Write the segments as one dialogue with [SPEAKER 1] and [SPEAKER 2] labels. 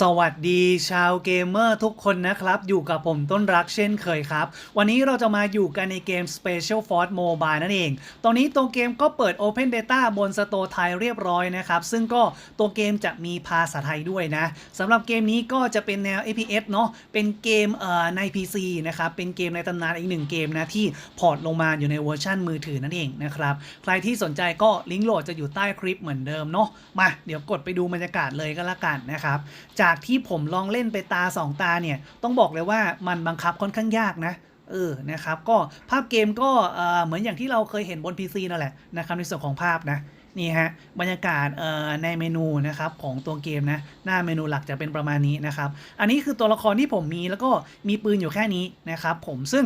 [SPEAKER 1] สวัสดีชาวเกมเมอร์ทุกคนนะครับ อยู่กับผมต้นรักเช่นเคยครับ วันนี้เราจะมาอยู่กันในเกม Special Force Mobile นั่นเอง ตอนนี้ตัวเกมก็เปิด Open Beta บนสโตร์ไทยเรียบร้อยนะครับ ซึ่งก็ตัวเกมจะมีภาษาไทยด้วยนะสำหรับเกมนี้ก็จะเป็นแนว APS เนาะเป็นเกมเอ่อใน PC นะครับ เป็นเกมในตำนานอีกหนึ่งเกมนะ ที่พอร์ตลงมาอยู่ในเวอร์ชันมือถือนั่นเองนะครับใครที่สนใจก็ลิงก์โหลดจะอยู่ใต้คลิปเหมือนเดิมเนาะมาเดี๋ยวกดไปดูบรรยากาศเลยก็แล้วกันนะครับจากที่ผมลองเล่นไปตา 2 ตาเนี่ย ต้องบอกเลยว่ามันบังคับค่อนข้างยากนะเออ นะครับ ก็ภาพเกมก็เออเหมือนอย่างที่เราเคยเห็นบน PC นั่นแหละนะครับในส่วนของภาพนะ นี่ฮะบรรยากาศในเมนูนะครับของตัวเกมนะหน้าเมนูหลักจะเป็นประมาณนี้นะครับอันนี้คือตัวละครที่ผมมีแล้วก็มีปืนอยู่แค่นี้นะครับผมซึ่ง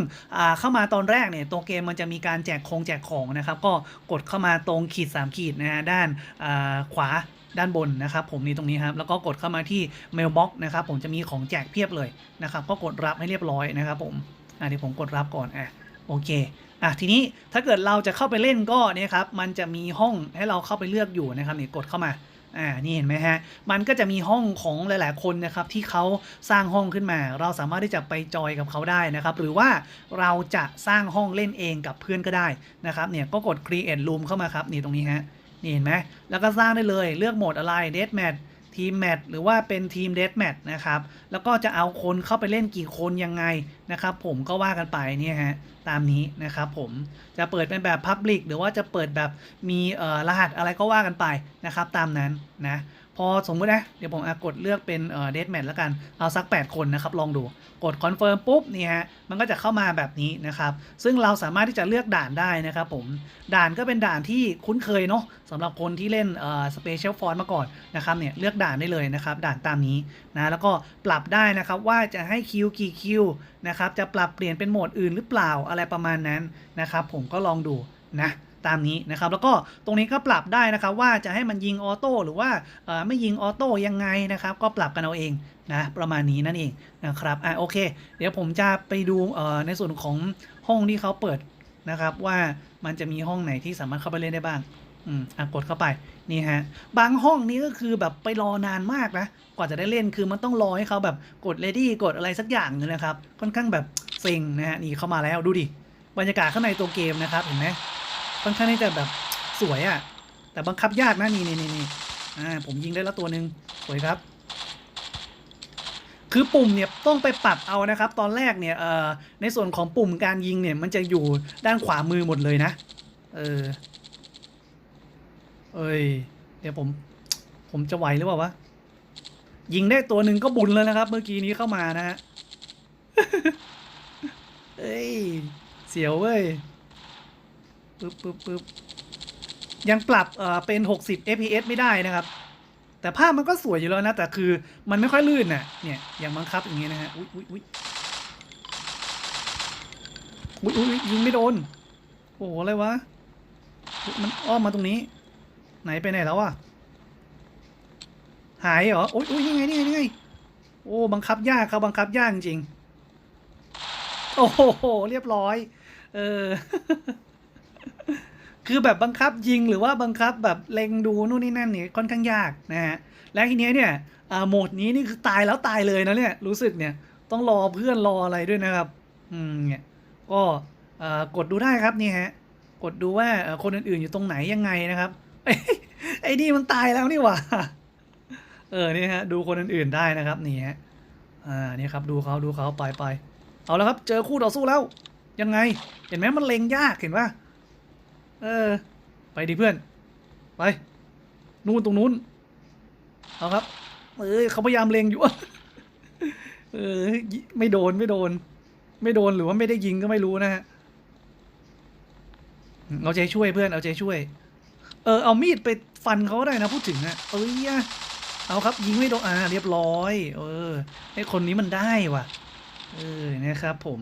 [SPEAKER 1] เข้ามาตอนแรกเนี่ยตัวเกมมันจะมีการแจกคงแจกของนะครับก็กดเข้ามาตรงขีด 3 ขีดนะฮะด้านขวาด้านบนนะครับผมนี่ตรงนี้ครับแล้วก็กดเข้ามาที่ Mailbox นะครับผมจะมีของแจกเพียบเลยนะครับก็กดรับให้เรียบร้อยนะครับผมอะเดี๋ยวผมกดรับก่อนอะ โอเคอะทีนี้ถ้าเกิดเราจะเข้าไปเล่นก็เนี่ยครับมันจะมีห้องให้เราเข้าไปเลือกอยู่นะครับเนี่ยกดเข้ามาอ่านี่เห็นไหมฮะมันก็จะมีห้องของหลาย ๆ คนนะครับที่เขาสร้างห้องขึ้นมา เราสามารถที่จะไปจอยกับเขาได้นะครับ หรือว่าเราจะสร้างห้องเล่นเองกับเพื่อนก็ได้นะครับเนี่ยก็กด create room เข้ามาครับนี่ตรงนี้ฮะนี่เห็นไหมแล้วก็สร้างได้เลยเลือกโหมดอะไรเด a แม ทีมแมตช์หรือว่าเป็นทีมเดสแมตช์นะครับ แล้วก็จะเอาคนเข้าไปเล่นกี่คนยังไงนะครับ ผมก็ว่ากันไปเนี่ยฮะตามนี้นะครับผมจะเปิดเป็นแบบ Public หรือว่าจะเปิดแบบมีรหัสอะไรก็ว่ากันไปนะครับ ตามนั้นนะ พอสมมตินะ เดี๋ยวผมกดเลือกเป็นเดทแมทแล้วกัน เอาสัก 8 คนนะครับ ลองดู กดคอนเฟิร์มปุ๊บนี่ฮะ มันก็จะเข้ามาแบบนี้นะครับ ซึ่งเราสามารถที่จะเลือกด่านได้นะครับผม ด่านก็เป็นด่านที่คุ้นเคยเนาะสำหรับคนที่เล่นสเปเชียลฟอนมาก่อนนะครับเนี่ย เลือกด่านได้เลยนะครับ ด่านตามนี้นะ แล้วก็ปรับได้นะครับว่าจะให้คิวกี่คิวนะครับ จะปรับเปลี่ยนเป็นโหมดอื่นหรือเปล่าอะไรประมาณนั้นนะครับ ผมก็ลองดูนะ ตามนี้นะครับ แล้วก็ตรงนี้ก็ปรับได้นะครับ ว่าจะให้มันยิงออโต้หรือว่าไม่ยิงออโต้ยังไงนะครับ ก็ปรับกันเอาเองนะประมาณนี้นั่นเองนะครับอะโอเค เดี๋ยวผมจะไปดูในส่วนของห้องที่เขาเปิดนะครับ ว่ามันจะมีห้องไหนที่สามารถเข้าไปเล่นได้บ้างอืมอะกดเข้าไปนี่ฮะบางห้องนี้ก็คือแบบไปรอนานมากนะกว่าจะได้เล่นคือมันต้องรอให้เขาแบบกด ready กดอะไรสักอย่างนึงนะครับ ค่อนข้างแบบเซ็งนะฮะนี่เข้ามาแล้วดูดิบรรยากาศข้างในตัวเกมนะครับเห็นไหม ค่อนข้างที่จะแบบสวยอะ่ะ แต่บังคับยากนะนี่นี่นี่นอ่าผมยิงได้แล้วตัวหนึ่งสวยครับ คือปุ่มเนี่ยต้องไปปรับเอานะครับ ตอนแรกเนี่ยเอ่อในส่วนของปุ่มการยิงเนี่ยมันจะอยู่ด้านขวามือหมดเลยนะ เออ เอ้ย เดี๋ยวผม ผมจะไหวหรือเปล่าวะ ยิงได้ตัวหนึ่งก็บุญแล้วนะครับ เมื่อกี้นี้เข้ามานะฮะ เอ้ย เสียวเว้ย ปึ๊บปึ๊บปึ๊บยังปรับเอ่อเป็น 60 fps ไม่ได้นะครับ แต่ภาพมันก็สวยอยู่แล้วนะ แต่คือมันไม่ค่อยลื่นน่ะเนี่ยอย่างบังคับอย่างเงี้ยนะฮะอุ๊ยอุ๊ยอุ๊ยอุ๊ยอุ๊ยยิงไม่โดน โอ้โห อะไรวะ มันอ้อมมาตรงนี้ ไหนไปไหนแล้วอะหายเหรอ โอ๊ยอุ๊ยนี่ไงนี่ไงนี่ไงโอ้บังคับยากครับบังคับยากจริง โอ้โห เรียบร้อย เออ คือแบบบังคับยิงหรือว่าบังคับแบบเล็งดูนู่นนี่นั่นเนี่ยค่อนข้างยากนะฮะและทีเนี้ยเนี่ยโหมดนี้นี่คือตายแล้วตายเลยนะเนี่ยรู้สึกเนี่ยต้องรอเพื่อนรออะไรด้วยนะครับอืมเนี่ยก็กดดูได้ครับนี่ฮะกดดูว่าคนอื่นๆอยู่ตรงไหนยังไงนะครับเอ้ไอ้นี่มันตายแล้วนี่หว่าเออนี่ฮะดูคนอื่นๆได้นะครับนี่ฮะอ่านี่ครับดูเขาดูเขาไปไปเอาแล้วครับเจอคู่ต่อสู้แล้วยังไง เห็นไหมมันเล็งยากเห็นปะ เออ ไปดิเพื่อน ไป นู่นตรงนู้น เอาครับ เอ้ยเขาพยายามเลงอยู่ เออ ไม่โดนไม่โดน ไม่โดนหรือว่าไม่ได้ยิงก็ไม่รู้นะฮะ เอาใจช่วยเพื่อน เอาใจช่วย เออ เอามีดไปฟันเขาได้นะพูดถึงอะเอ้ยอะเอาครับ ยิงไม่โดน อ่า เรียบร้อย เออ ไอคนนี้มันได้ว่ะ เออ นะครับผม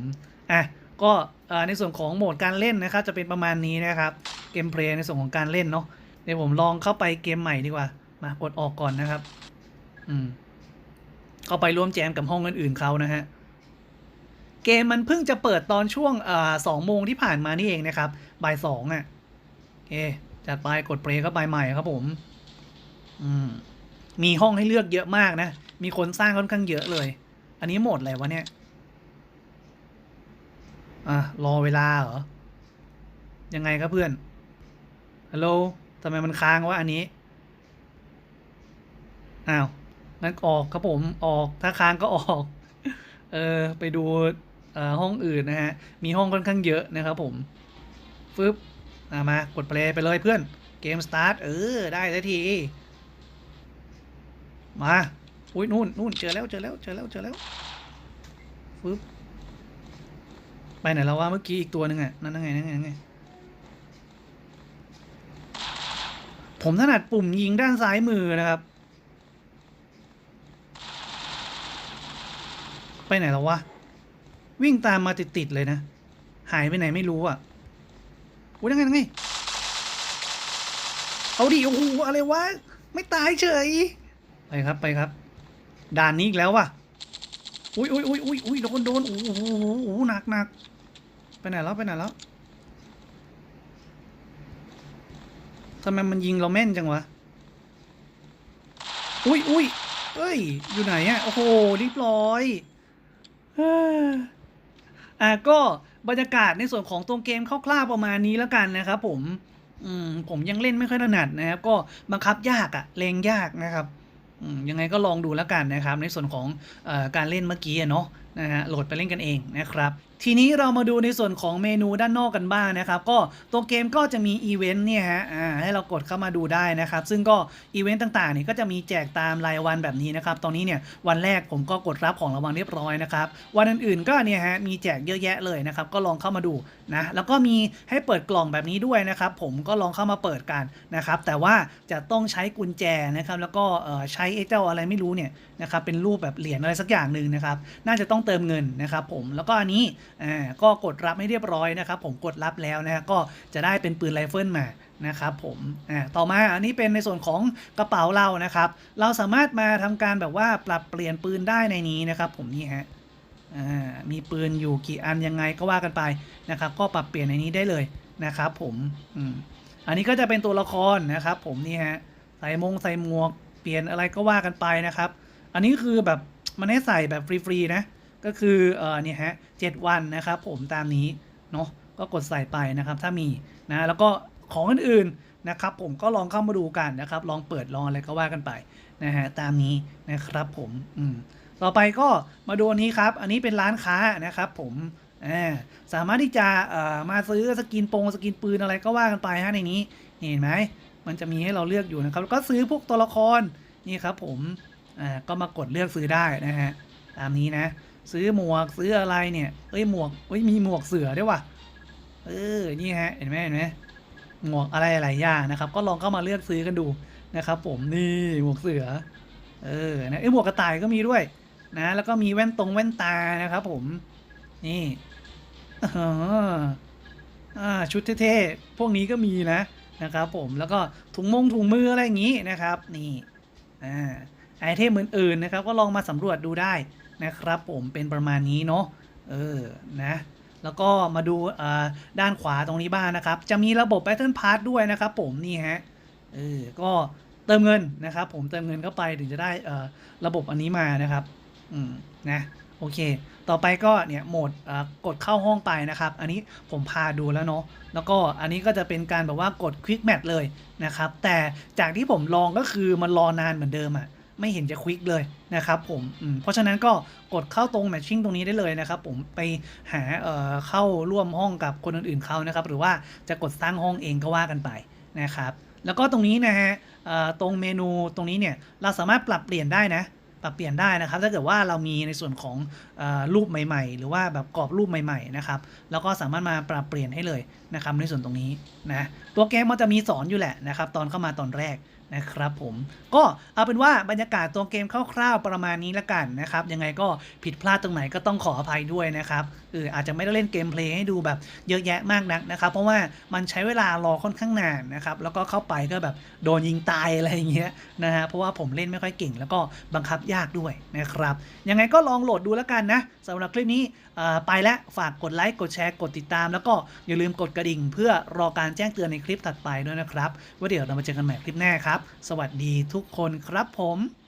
[SPEAKER 1] อะ ก็ในส่วนของโหมดการเล่นนะครับ จะเป็นประมาณนี้นะครับ เกมเพลย์ในส่วนของการเล่นเนาะเดี๋ยวผมลองเข้าไปเกมใหม่ดีกว่า มากดออกก่อนนะครับ อืมเข้าไปร่วมแจมกับห้องอื่นๆเขานะฮะเกมมันเพิ่งจะเปิดตอนช่วงอสองโมงที่ผ่านมานี่เองนะครับบ่ายสองอะโอเคจัดไปกดเพลย์เข้าไปใหม่ครับผม อืม มีห้องให้เลือกเยอะมากนะ มีคนสร้างค่อนข้างเยอะเลย อันนี้โหมดอะไรวะเนี่ย อะ รอเวลาเหรอ ยังไงครับเพื่อน ฮัลโหลทำไมมันค้างวะอันนี้ อ้าวงั้นออกครับผมออกถ้าค้างก็ออก เออ ไปดูเอ่อห้องอื่นนะฮะ มีห้องค่อนข้างเยอะนะครับผม ฟึบอะมากดเพลย์ไปเลยเพื่อน เกมสตาร์ท เออ ได้สักที มา อุ้ยนู่นนู่นเจอแล้วเจอแล้วเจอแล้วเจอแล้วฟึบ ไปไหนแล้ววะเมื่อกี้อีกตัวหนึ่งอะ นั่นยังไงนั่นไงนั่นไง ผมถนัดปุ่มยิงด้านซ้ายมือนะครับ ไปไหนแล้ววะ วิ่งตามมาติดๆเลยนะ หายไปไหนไม่รู้อะอุ้ยยังไงยังไง เอาดิโอ้โหอะไรวะ ไม่ตายเฉย ไปครับไปครับ ด่านนี้อีกแล้วว่ะอุ้ยอุ้ยอุ้ยอุ้ยอุ้ยโดนโดนโอ้โหโอ้โหโอ้โหหนักหนัก ไปไหนแล้วไปไหนแล้วทำไมมันยิงเราแม่นจังวะ อุ้ยอุ้ยเอ้ย อยู่ไหนอะโอ้โหเรียบร้อยเฮ้ออะก็บรรยากาศในส่วนของตัวเกมคร่าวๆประมาณนี้แล้วกันนะครับผม อืม ผมยังเล่นไม่ค่อยถนัดนะครับ ก็บังคับยากอะเลงยากนะครับอืมยังไงก็ลองดูแล้วกันนะครับ ในส่วนของอการเล่นเมื่อกี้เนาะนะฮะโหลดไปเล่นกันเองนะครับ ทีนี้เรามาดูในส่วนของเมนูด้านนอกกันบ้างนะครับ ก็ตัวเกมก็จะมีอีเวนต์เนี่ยฮะให้เรากดเข้ามาดูได้นะครับ ซึ่งก็อีเวนต์ต่างๆเนี่ยก็จะมีแจกตามรายวันแบบนี้นะครับ ตอนนี้เนี่ยวันแรกผมก็กดรับของรางวัลเรียบร้อยนะครับ วันอื่นๆก็เนี่ยฮะมีแจกเยอะแยะเลยนะครับ ก็ลองเข้ามาดูนะ แล้วก็มีให้เปิดกล่องแบบนี้ด้วยนะครับ ผมก็ลองเข้ามาเปิดกันนะครับ แต่ว่าจะต้องใช้กุญแจนะครับ แล้วก็ใช้ไอ้เจ้าอะไรไม่รู้เนี่ยนะครับ เป็นรูปแบบเหรียญอะไรสักอย่างหนึ่งนะครับ น่าจะต้องเติมเงินนะครับ ผม แล้วก็อันนี้อ่าก็กดรับให้เรียบร้อยนะครับ ผมกดรับแล้วนะก็จะได้เป็นปืนไรเฟิลมานะครับผมอ่าต่อมาอันนี้เป็นในส่วนของกระเป๋าเรานะครับ เราสามารถมาทำการแบบว่าปรับเปลี่ยนปืนได้ในนี้นะครับ ผมนี่ฮะอ่ามีปืนอยู่กี่อันยังไงก็ว่ากันไปนะครับ ก็ปรับเปลี่ยนในนี้ได้เลยนะครับ ผมอืมอันนี้ก็จะเป็นตัวละครนะครับ ผมนี่ฮะใส่มงใส่หมวกเปลี่ยนอะไรก็ว่ากันไปนะครับ อันนี้คือแบบมันให้ใส่แบบฟรีๆนะ ก็คือเออเนี่ยฮะเจ็ดวันนะครับผมตามนี้เนาะก็กดใส่ไปนะครับถ้ามีนะแล้วก็ของอื่นๆนะครับผมก็ลองเข้ามาดูกันนะครับ ลองเปิดลองอะไรก็ว่ากันไปนะฮะตามนี้นะครับผมอืมต่อไปก็มาดูอันนี้ครับ อันนี้เป็นร้านค้านะครับผมอ่าสามารถที่จะเอ่อมาซื้อสกินโปงสกินปืนอะไรก็ว่ากันไปฮะในนี้เห็นไหมมันจะมีให้เราเลือกอยู่นะครับแล้วก็ซื้อพวกตัวละครนี่ครับผมอ่าก็มากดเลือกซื้อได้นะฮะตามนี้นะ ซื้อหมวกซื้ออะไรเนี่ย เอ้ยหมวกเอ้ยมีหมวกเสือด้วยว่ะ เออ นี่ฮะ เห็นไหมเห็นไหมหมวกอะไรหลายอย่างนะครับ ก็ลองเข้ามาเลือกซื้อกันดูนะครับ ผมนี่หมวกเสือ เออ นะไอยหมวกกระต่ายก็มีด้วย นะ แล้วก็มีแว่นตรงแว่นตานะครับ ผม นี่อ๋ออ่าชุดเท่ๆ พวกนี้ก็มีนะ นะครับผม แล้วก็ถุงมงถุงมืออะไรอย่างนี้นะครับ นี่ อ่า ไอเทมอื่นๆ นะครับ ก็ลองมาสำรวจดูได้ นะครับผมเป็นประมาณนี้เนาะเออนะแล้วก็มาดูด้านขวาตรงนี้บ้างนะครับ จะมีระบบ Battle Pass ด้วยนะครับผมนี่ฮะเออก็เติมเงินนะครับผมเติมเงินเข้าไปถึงจะได้เอ่อระบบอันนี้มานะครับอืมนะโอเค ต่อไปก็เนี่ยโหมดกดเข้าห้องไปนะครับ อันนี้ผมพาดูแล้วเนาะแล้วก็อันนี้ก็จะเป็นการแบบว่ากด Quick Match เลยนะครับ แต่จากที่ผมลองก็คือมันรอนานเหมือนเดิมอะ่ะ ไม่เห็นจะควิกเลยนะครับผมมเพราะฉะนั้นก็กดเข้าตรงแมทชิ่งตรงนี้ได้เลยนะครับผมไปหาเอ่อเข้าร่วมห้องกับคนอื่นๆเขานะครับหรือว่าจะกดสร้างห้องเองก็ว่ากันไปนะครับแล้วก็ตรงนี้นะฮะตรงเมนูตรงนี้เนี่ยเราสามารถปรับเปลี่ยนได้นะปรับเปลี่ยนได้นะครับ ถ้าเกิดว่าเรามีในส่วนของอรูปใหม่ ๆ หรือว่าแบบกรอบรูปใหม่ ๆ นะครับ แล้วก็สามารถมาปรับเปลี่ยนให้เลยนะครับในส่วนตรงนี้นะ ตัวเกมมันจะมีสอนอยู่แหละนะครับตอนเข้ามาตอนแรกนะครับผมก็เอาเป็นว่าบรรยากาศตัวเกมคร่าวๆประมาณนี้ละกันนะครับยังไงก็ผิดพลาดตรงไหนก็ต้องขออภัยด้วยนะครับเอออาจจะไม่ได้เล่นเกมเพลย์ให้ดูแบบเยอะแยะมากนักนะครับ เพราะว่ามันใช้เวลารอค่อนข้างนานนะครับแล้วก็เข้าไปก็แบบโดนยิงตายอะไรอย่างเงี้ยนะฮะเพราะว่าผมเล่นไม่ค่อยเก่ง แล้วก็บังคับยากด้วยนะครับยังไงก็ลองโหลดดูแล้วกันนะสำหรับคลิปนี้ไปแล้วฝากกดไลค์กดแชร์กดติดตาม แล้วก็อย่าลืมกดกระดิ่ง เพื่อรอการแจ้งเตือนในคลิปถัดไปด้วยนะครับ ว่าเดี๋ยวเรามาเจอกันใหม่คลิปหน้าครับ สวัสดีทุกคนครับผม